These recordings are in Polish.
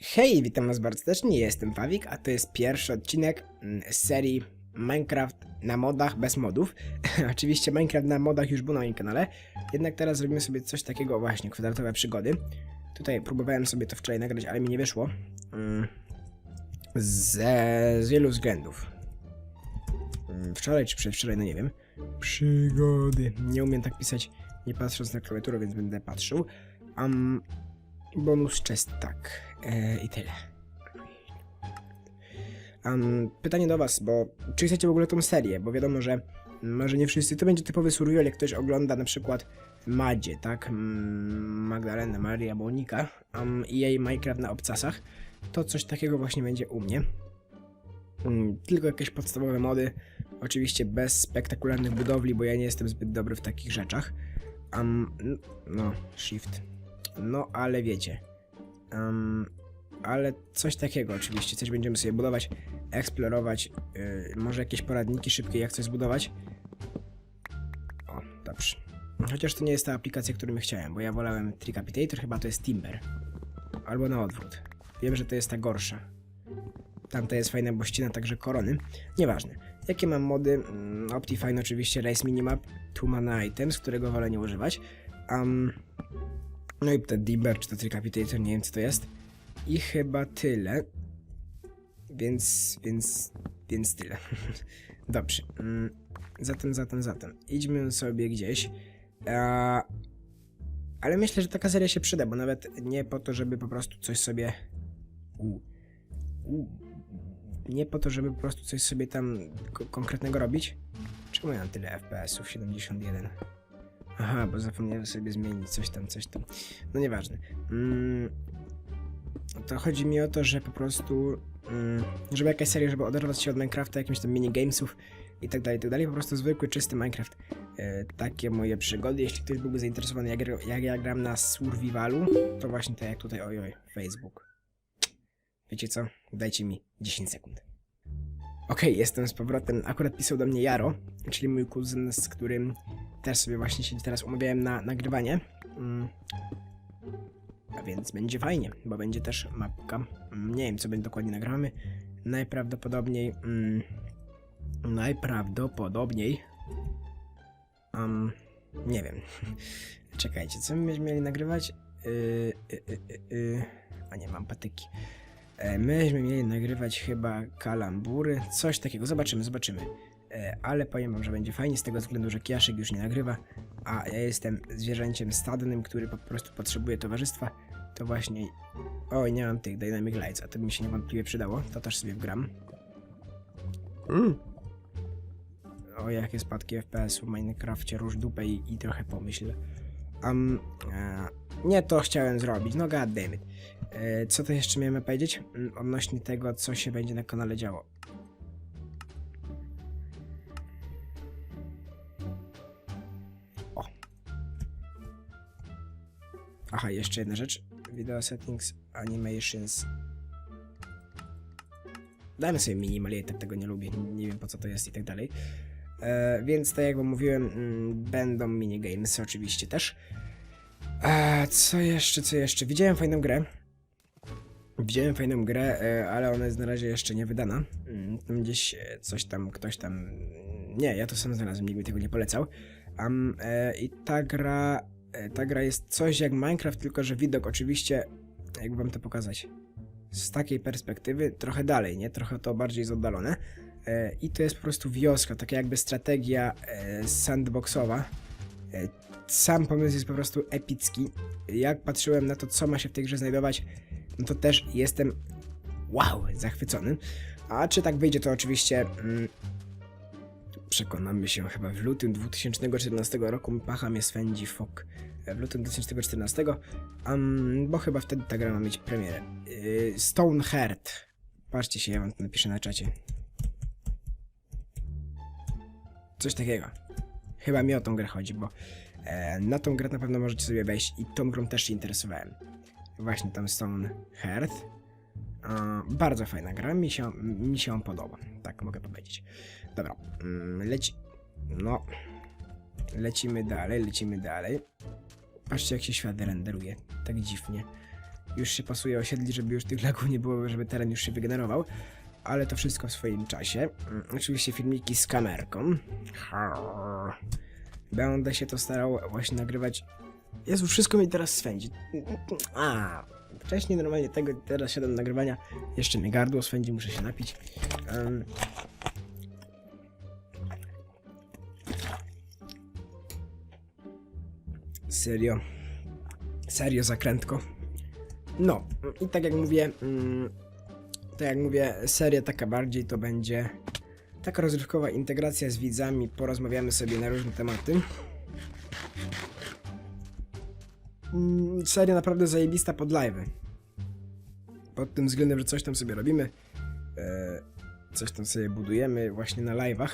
Hej, witam was bardzo serdecznie, jestem Pawik, a to jest pierwszy odcinek mm, z serii Minecraft na modach bez modów. Oczywiście Minecraft na modach już był na moim kanale, jednak teraz zrobimy sobie coś takiego właśnie, kwadratowe przygody. Tutaj próbowałem sobie to wczoraj nagrać, ale mi nie wyszło. Mm, Ze, z wielu względów. Wczoraj czy przedwczoraj, no nie wiem. Przygody. Nie umiem tak pisać, nie patrząc na klawiaturę, więc będę patrzył. Um, bonus chest, tak. E, I tyle. Um, pytanie do was, bo czy chcecie w ogóle tą serię? Bo wiadomo, że może nie wszyscy, to będzie typowy survival, jak ktoś ogląda na przykład Madzie, tak? Magdalenę, Maria, Monika um, i jej Minecraft na obcasach, to coś takiego właśnie będzie u mnie. Mm, tylko jakieś podstawowe mody, oczywiście bez spektakularnych budowli, bo ja nie jestem zbyt dobry w takich rzeczach. Um, no, shift. No, ale wiecie. Um, ale coś takiego oczywiście, coś będziemy sobie budować, eksplorować, yy, może jakieś poradniki szybkie, jak coś zbudować. O, dobrze. Chociaż to nie jest ta aplikacja, którą chciałem, bo ja wolałem Tricapitator, chyba to jest Timber. Albo na odwrót. Wiem, że to jest ta gorsza. Tamta jest fajna, bo ścina także korony. Nieważne. Jakie mam mody? Mm, Optifine oczywiście, Race Minimap, Two Mana Items, którego wolę nie używać. Um, no i ten Dimber, czy to Tricapitator, nie wiem co to jest. I chyba tyle. Więc, więc, więc tyle. Dobrze. Mm, Zatem, zatem, zatem. Idźmy sobie gdzieś. A, ale myślę, że taka seria się przyda, bo nawet nie po to, żeby po prostu coś sobie... nie po to, żeby po prostu coś sobie tam ko- konkretnego robić. Czemu ja mam tyle FPS-ów? 71. Aha, bo zapomniałem sobie zmienić coś tam, coś tam. No nieważne. Mm, to chodzi mi o to, że po prostu, mm, żeby jakaś seria, żeby oderwać się od Minecrafta, jakimś tam minigamesów i tak dalej, i tak dalej. Po prostu zwykły, czysty Minecraft. E, takie moje przygody. Jeśli ktoś byłby zainteresowany, jak, jak ja gram na survivalu, to właśnie tak jak tutaj, oj, oj, Facebook. Wiecie co? Dajcie mi 10 sekund. Okej, jestem z powrotem. Akurat pisał do mnie Jaro, czyli mój kuzyn, z którym też sobie właśnie się teraz umawiałem na nagrywanie. Mm. A więc będzie fajnie, bo będzie też mapka. Mm, Nie wiem, co będzie dokładnie nagramy. Najprawdopodobniej. Mm, najprawdopodobniej. Um, nie wiem. Czekajcie, co my będziemy mieli nagrywać? Yy, yy, yy, yy. A nie, mam patyki. E, myśmy mieli nagrywać chyba kalambury, coś takiego. Zobaczymy, zobaczymy. E, ale powiem wam, że będzie fajnie z tego względu, że Kiaszek już nie nagrywa, a ja jestem zwierzęciem stadnym, który po prostu potrzebuje towarzystwa. To właśnie... Oj, nie mam tych Dynamic Lights, a to by mi się niewątpliwie przydało. To też sobie wgram. Mm. O, jakie spadki FPS-u w Minecrafcie, róż dupę i, i trochę pomyśl. Um, nie to chciałem zrobić, no goddammit. E, co to jeszcze miałem powiedzieć? Mm, Odnośnie tego, co się będzie na kanale działo. O. Aha, jeszcze jedna rzecz. Video settings, animations. Dajmy sobie minimal, ja tego nie lubię, nie wiem po co to jest i tak dalej. E, więc tak jak wam mówiłem, mm, będą minigames oczywiście też. A co jeszcze, co jeszcze? Widziałem fajną grę. Widziałem fajną grę, e, ale ona jest na razie jeszcze nie wydana. Mm, Tam gdzieś e, coś tam, ktoś tam... Nie, ja to sam znalazłem, nikt mi tego nie polecał. E, I ta gra... e, Ta gra jest coś jak Minecraft, tylko że widok oczywiście... Jakby wam to pokazać? Z takiej perspektywy trochę dalej, nie? Trochę to bardziej jest oddalone. E, I to jest po prostu wioska, taka jakby strategia e, sandboxowa. E, Sam pomysł jest po prostu epicki. Jak patrzyłem na to, co ma się w tej grze znajdować, no to też jestem wow, zachwycony. A czy tak wyjdzie, to oczywiście mm, przekonamy się chyba w lutym 2014 roku. Pacha mnie swędzi fok. W lutym 2014, um, bo chyba wtedy ta gra ma mieć premierę. Yy. Patrzcie się, ja wam to napiszę na czacie. Coś takiego. Chyba mi o tą grę chodzi, bo e, na tą grę na pewno możecie sobie wejść i tą grą też się interesowałem. Właśnie tam Stone Hearth. E, bardzo fajna gra, mi się, mi się podoba, tak mogę powiedzieć. Dobra, mm, leci... No... Lecimy dalej, lecimy dalej. Patrzcie jak się świat renderuje, tak dziwnie. Już się pasuje osiedli, żeby już tych lagów nie było, żeby teren już się wygenerował. Ale to wszystko w swoim czasie. Mm, Oczywiście filmiki z kamerką. Będę się to starał właśnie nagrywać. Jezu, wszystko mi teraz swędzi. A, wcześniej normalnie tego, teraz siadam do nagrywania. Jeszcze mnie gardło swędzi, muszę się napić. Em. Serio. Serio zakrętko. No, i tak jak mówię, mm, tak jak mówię, seria taka bardziej to będzie taka rozrywkowa integracja z widzami, porozmawiamy sobie na różne tematy. Mm, Seria naprawdę zajebista pod live'y. Pod tym względem, że coś tam sobie robimy, e, coś tam sobie budujemy właśnie na live'ach.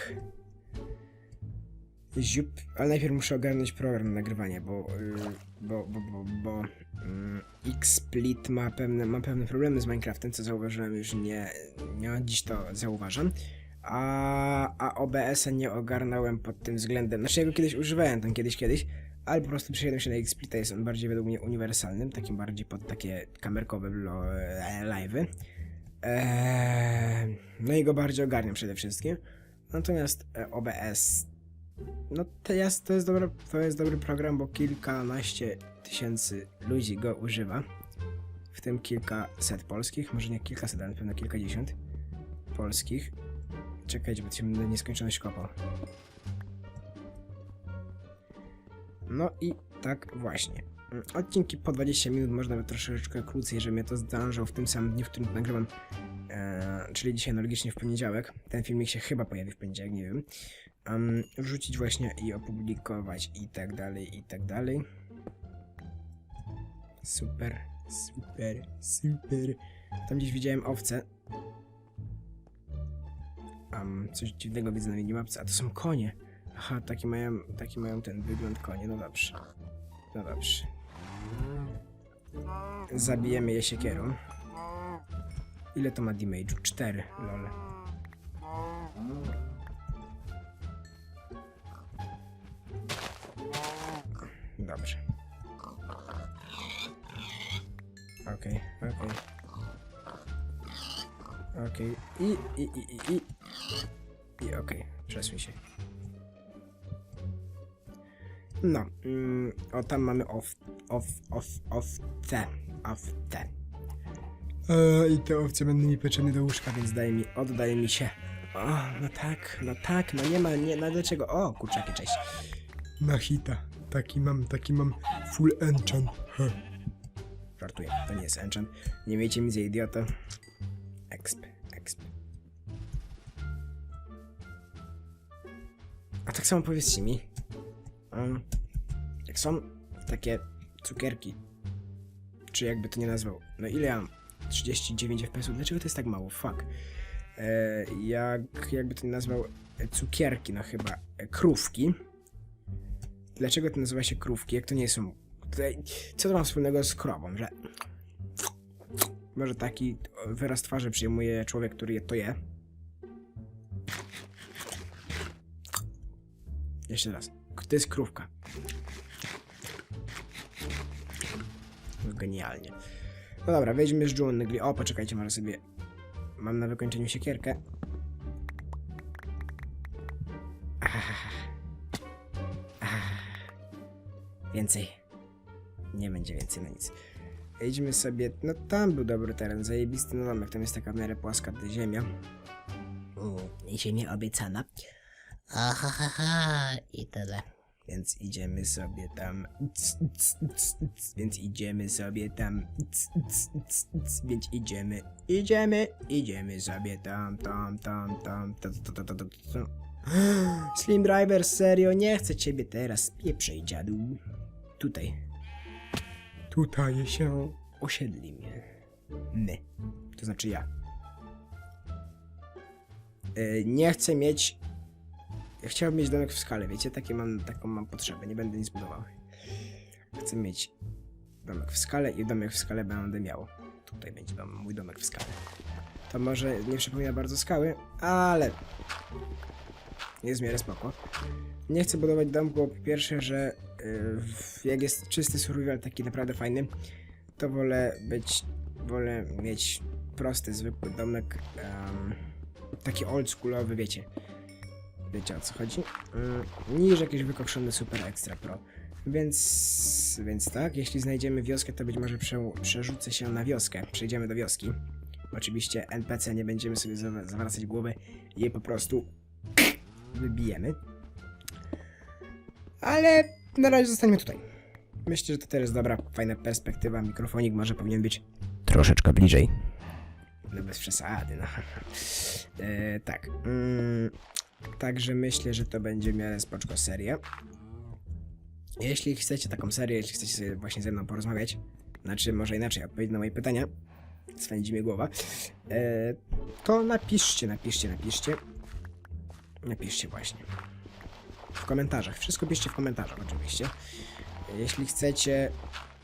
Ziup, ale najpierw muszę ogarnąć program na nagrywanie, bo, y, bo, bo, bo, bo mm, XSplit ma pewne, ma pewne problemy z Minecraftem, co zauważyłem już nie, nie dziś to zauważam. A, a OBS-a nie ogarnąłem pod tym względem. Znaczy ja go kiedyś używałem tam kiedyś, kiedyś, ale po prostu przejdę się na XSplita, jest on bardziej według mnie uniwersalnym, takim bardziej pod takie kamerkowe e, live'y. Eee, no i go bardziej ogarniam przede wszystkim. Natomiast e, OBS no to jest, to jest, dobry, to jest dobry program, bo kilkanaście tysięcy ludzi go używa. W tym kilkaset polskich, może nie kilkaset, ale na pewno kilkadziesiąt polskich. Czekajcie, bo się będę nieskończoność kopał. No i tak właśnie. Odcinki po 20 minut, można by troszeczkę krócej, żebym ja to zdążył w tym samym dniu, w którym nagrywam. Eee, czyli dzisiaj analogicznie w poniedziałek. Ten filmik się chyba pojawi w poniedziałek, nie wiem um, wrzucić właśnie i opublikować i tak dalej, i tak dalej. Super, super, super. Tam gdzieś widziałem owce. Um, coś dziwnego widzę na minimapce, a to są konie. Aha, taki mają, taki mają ten wygląd konie, no dobrze. No dobrze. Zabijemy je siekierą. Ile to ma damage'u? 4, lol. Dobrze. Okej, okej. Okej. I, i, i, i, i. I okej, przesuń się. No, mm, o tam mamy off, off, te, off, te. E, I te owce będą mi potrzebne do łóżka, więc daj mi, oddaj mi się. O, no tak, no tak, no nie ma, nie, no dlaczego? O, kurczaki, cześć. Na hita. Taki mam, taki mam full enchant. Heh. Żartuję, to nie jest enchant. Nie miejcie mi za idiota. Exp, exp. A tak samo powiedzcie mi, um, jak są takie cukierki, czy jakby to nie nazwał, no ile ja mam? 39 fps, dlaczego to jest tak mało? Fuck. E, jak, jakby to nie nazwał, e, cukierki, no chyba, e, krówki. Dlaczego to nazywa się krówki, jak to nie są... Co to ma wspólnego z krową, że... Może taki wyraz twarzy przyjmuje człowiek, który je to je. Jeszcze raz. To jest krówka. Genialnie. No dobra, wejdźmy z dżungli. O, poczekajcie, może sobie... Mam na wykończeniu siekierkę. Więcej. Nie będzie więcej na nic. Idźmy sobie. No tam był dobry teren, zajebisty no domek. Tam jest taka w miarę płaska ziemia. Mm, ziemia obiecana. Ahahaha, i tyle. Więc idziemy sobie tam. Więc idziemy sobie tam. Więc idziemy. Idziemy. Idziemy sobie tam, tam, tam, tam. ta, ta, ta, ta, ta, ta. Slim Driver, serio, nie chcę ciebie teraz. Pieprzej, dziadu. Tutaj. Tutaj się osiedli mnie. My. To znaczy ja. E, nie chcę mieć ja chciałbym mieć domek w skale, wiecie? Takie mam, taką mam potrzebę, nie będę nic budował. Chcę mieć domek w skale i domek w skale będę miał. tutaj będzie dom, mój domek w skale. To może nie przypomina bardzo skały, ale jest w miarę spoko. Nie chcę budować domku, po pierwsze, że y, jak jest czysty survival, taki naprawdę fajny, to wolę być, wolę mieć prosty, zwykły domek, em, taki oldschoolowy, wiecie. Wiecie o co chodzi? Mm, niż jakiś wykokszony super extra pro. Więc, więc tak, jeśli znajdziemy wioskę, to być może prze, przerzucę się na wioskę. Przejdziemy do wioski. Oczywiście NPC nie będziemy sobie zawracać głowy, jej po prostu wybijemy. Ale na razie zostaniemy tutaj. Myślę, że to teraz dobra, fajna perspektywa. Mikrofonik może powinien być troszeczkę bliżej. No bez przesady, no. E, tak. Mm, także myślę, że to będzie w miarę spoczko seria. Jeśli chcecie taką serię, jeśli chcecie sobie właśnie ze mną porozmawiać, znaczy może inaczej, odpowiedzieć na moje pytania, swędzi mi głowa, e, to napiszcie, napiszcie, napiszcie. Napiszcie właśnie. W komentarzach. Wszystko piszcie w komentarzach oczywiście. Jeśli chcecie,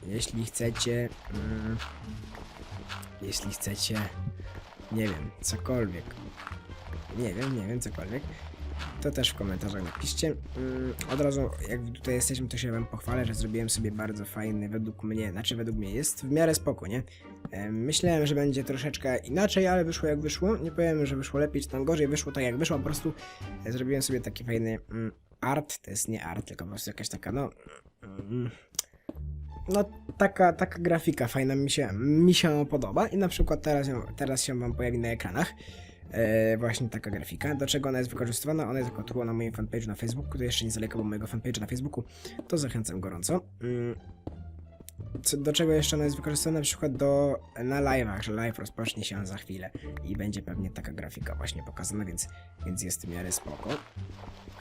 jeśli chcecie, mm, jeśli chcecie, nie wiem, cokolwiek, nie wiem, nie wiem, cokolwiek, to też w komentarzach napiszcie. Mm, Od razu, jak tutaj jesteśmy, to się wam pochwalę, że zrobiłem sobie bardzo fajny, według mnie, znaczy według mnie jest w miarę spoko, nie? Em, Myślałem, że będzie troszeczkę inaczej, ale wyszło jak wyszło. Nie powiem, że wyszło lepiej czy tam gorzej, wyszło tak jak wyszło, po prostu e, zrobiłem sobie taki fajny mm, art, to jest nie art, tylko po prostu jakaś taka, no... Mm, no, taka, taka grafika fajna mi się, mi się podoba i na przykład teraz, teraz się wam pojawi na ekranach. E, właśnie taka grafika. Do czego ona jest wykorzystywana? Ona jest jako tło na moim fanpage'u na Facebooku. Kto jeszcze nie zalajkował mojego fanpage'a na Facebooku, to zachęcam gorąco. Mm. Co, do czego jeszcze ona jest wykorzystana? Na przykład do, na live'ach, że live rozpocznie się za chwilę i będzie pewnie taka grafika właśnie pokazana, więc, więc jest w miarę spoko.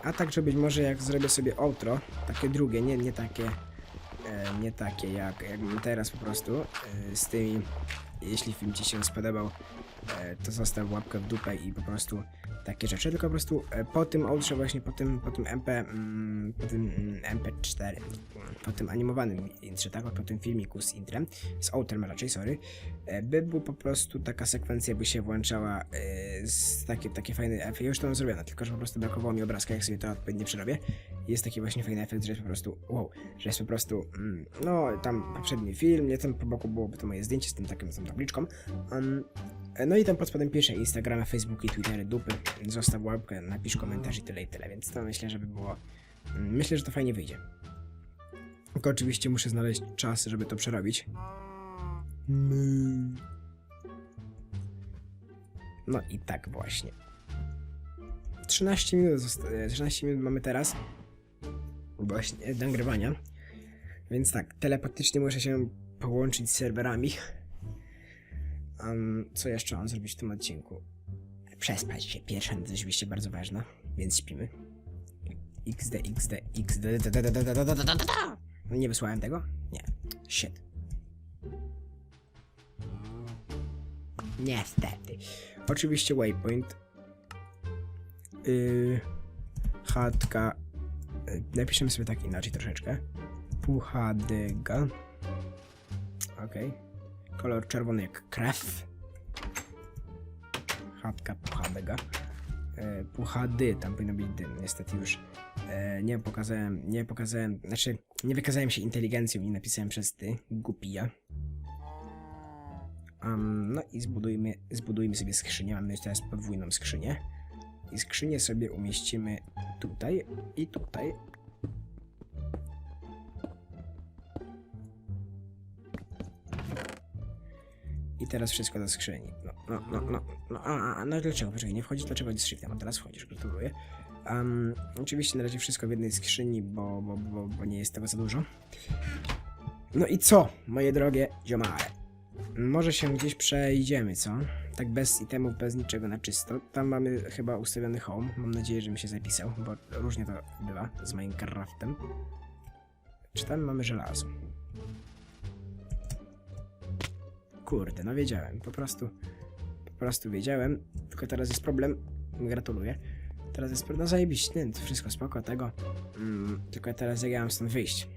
A także być może jak zrobię sobie outro, takie drugie, nie, nie takie e, nie takie jak, jak teraz po prostu e, z tymi jeśli film Ci się spodobał e, to zostaw łapkę w dupę i po prostu takie rzeczy, tylko po prostu e, po tym outrze właśnie, po tym, po tym MP, mm, po tym mm, MP4, mm, po tym animowanym intrze, tak, po tym filmiku z intrem, z outrem raczej, sorry, e, by był po prostu taka sekwencja, by się włączała e, z takie, takie fajne efekty, już to mam zrobione, tylko że po prostu brakowało mi obrazka, jak sobie to odpowiednio przerobię, jest taki właśnie fajny efekt, że jest po prostu, wow, że jest po prostu, mm, no, tam poprzedni film, nie, tam po boku byłoby to moje zdjęcie z tym takim, z tą tabliczką, um, no i tam pod spodem pisze Instagramy, Facebooki, Twittery, dupy. Zostaw łapkę, napisz komentarz i tyle i tyle, więc to myślę, żeby było... Myślę, że to fajnie wyjdzie. Tylko oczywiście muszę znaleźć czas, żeby to przerobić. No i tak właśnie. 13 minut, zosta- e, 13 minut mamy teraz. Właśnie do nagrywania. Więc tak, telepatycznie muszę się połączyć z serwerami. Um, co jeszcze mam zrobić w tym odcinku? przespać się. Pierwsza noc oczywiście bardzo ważna, więc śpimy. XD, XD, XD, No nie wysłałem tego? Nie. Shit. Niestety. Oczywiście waypoint. Yy, chatka. Yy, napiszemy sobie tak inaczej troszeczkę. Puchadyga. Okej. Okay. Kolor czerwony jak krew. Chatka puchadega. E, puchady, tam powinno być dym. Niestety już e, nie pokazałem, nie pokazałem, znaczy nie wykazałem się inteligencją i napisałem przez ty, głupija. Um, no i zbudujmy, zbudujmy sobie skrzynię. Mamy teraz podwójną skrzynię. I skrzynię sobie umieścimy tutaj i tutaj. I teraz wszystko do skrzyni. No, no, no, no, a, a, no dlaczego? Poczekaj, nie wchodzisz? Dlaczego z shiftem? A teraz wchodzisz, gratuluję. Um, oczywiście na razie wszystko w jednej skrzyni, bo, bo, bo, bo nie jest tego za dużo. No i co, moje drogie ziomale? Może się gdzieś przejdziemy, co? Tak bez itemów, bez niczego na czysto. Tam mamy chyba ustawiony home. Mam nadzieję, że mi się zapisał, bo różnie to bywa z Minecraftem. Czy tam mamy żelazo? Kurde, no wiedziałem, po prostu, po prostu wiedziałem, tylko teraz jest problem, gratuluję, teraz jest problem, no zajebiście, wszystko spoko, tego, mm, tylko teraz jak ja mam stąd wyjść?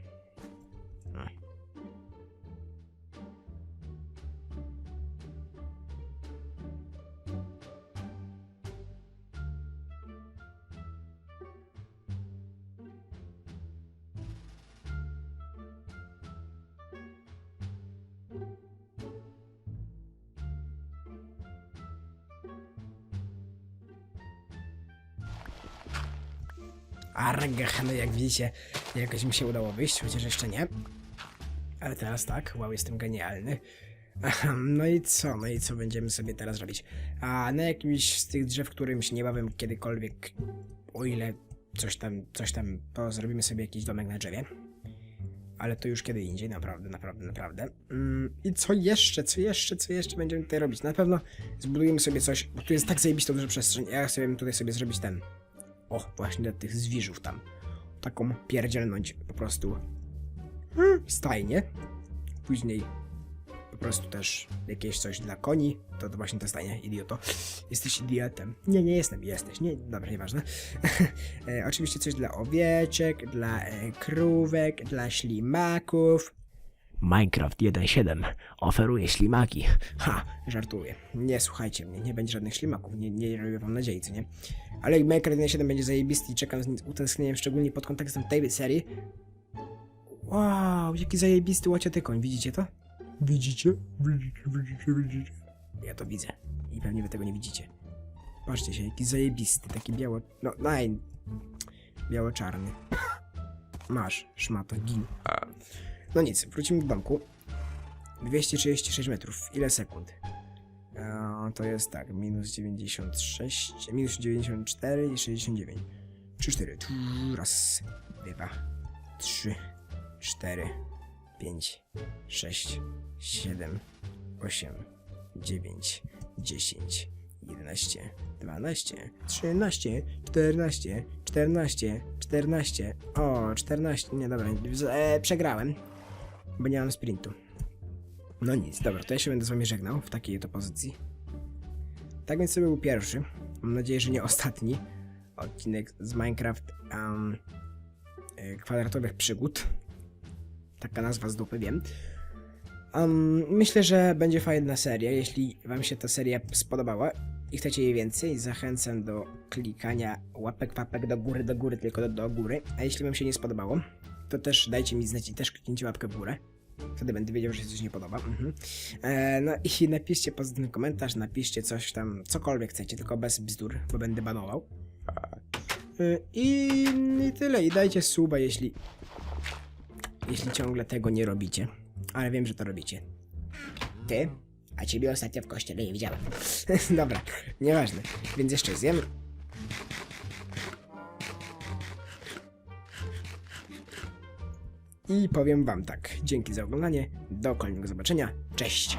Argach, no jak widzicie, jakoś mi się udało wyjść, chociaż jeszcze nie. Ale teraz tak, wow, jestem genialny. No i co? No i co będziemy sobie teraz robić? A na jakimś z tych drzew, którymś niebawem kiedykolwiek, o ile coś tam, coś tam, to zrobimy sobie jakiś domek na drzewie. Ale to już kiedy indziej, naprawdę, naprawdę, naprawdę. Mm, I co jeszcze, co jeszcze, co jeszcze będziemy tutaj robić? Na pewno zbudujemy sobie coś, bo tu jest tak zajebista duża przestrzeń. Ja chcę tutaj sobie zrobić ten, o, właśnie tych zwierzów tam. Taką pierdzielnąć po prostu stajnię. Później po prostu też jakieś coś dla koni. To, to właśnie to stajnie, idioto. Jesteś idiotem. Nie, nie jestem, jesteś. Nie, dobra, nieważne. e, oczywiście coś dla owieczek, dla e, krówek, dla ślimaków. Minecraft 1.7 oferuje ślimaki. Ha, żartuję. Nie słuchajcie mnie, nie będzie żadnych ślimaków, nie, nie robię wam nadziei, co nie? Ale Minecraft 1.7 będzie zajebisty i czekam z utęsknieniem, szczególnie pod kontekstem tej serii. Wow, jaki zajebisty łaciaty koń, widzicie to? Widzicie? Widzicie, widzicie, widzicie? Ja to widzę i pewnie wy tego nie widzicie. Patrzcie się, jaki zajebisty, taki biało... No, naj... Biało-czarny. Masz, szmato, gin. No nic, wrócimy do domku. 236 metrów. Ile sekund? E, to jest tak, minus 96, minus 94 i 69. 3, 4. Raz, dwa, trzy, cztery, pięć, sześć, siedem, osiem, dziewięć, dziesięć, jedenaście, dwanaście, trzynaście, czternaście, czternaście, czternaście. O, czternaście. Nie, dobra, e, przegrałem, bo nie mam sprintu. No nic, dobra, to ja się będę z wami żegnał w takiej to pozycji. Tak więc to był pierwszy, mam nadzieję, że nie ostatni odcinek z Minecraft um, kwadratowych przygód. Taka nazwa z dupy, wiem. Um, myślę, że będzie fajna seria. Jeśli Wam się ta seria spodobała i chcecie jej więcej, zachęcam do klikania łapek, papek do góry, do góry, tylko do, do góry. A jeśli Wam się nie spodobało, to też dajcie mi znać i też kliknijcie łapkę w górę. Wtedy będę wiedział, że się coś nie podoba. Mhm. E, no i napiszcie pozytywny komentarz, napiszcie coś tam, cokolwiek chcecie, tylko bez bzdur, bo będę banował. E, I, tyle. I dajcie suba, jeśli jeśli ciągle tego nie robicie. Ale wiem, że to robicie. Ty? A ciebie ostatnio w kościele nie widziałem. Dobra, nieważne. Więc jeszcze zjem. I powiem wam tak. Dzięki za oglądanie. Do kolejnego zobaczenia. Cześć!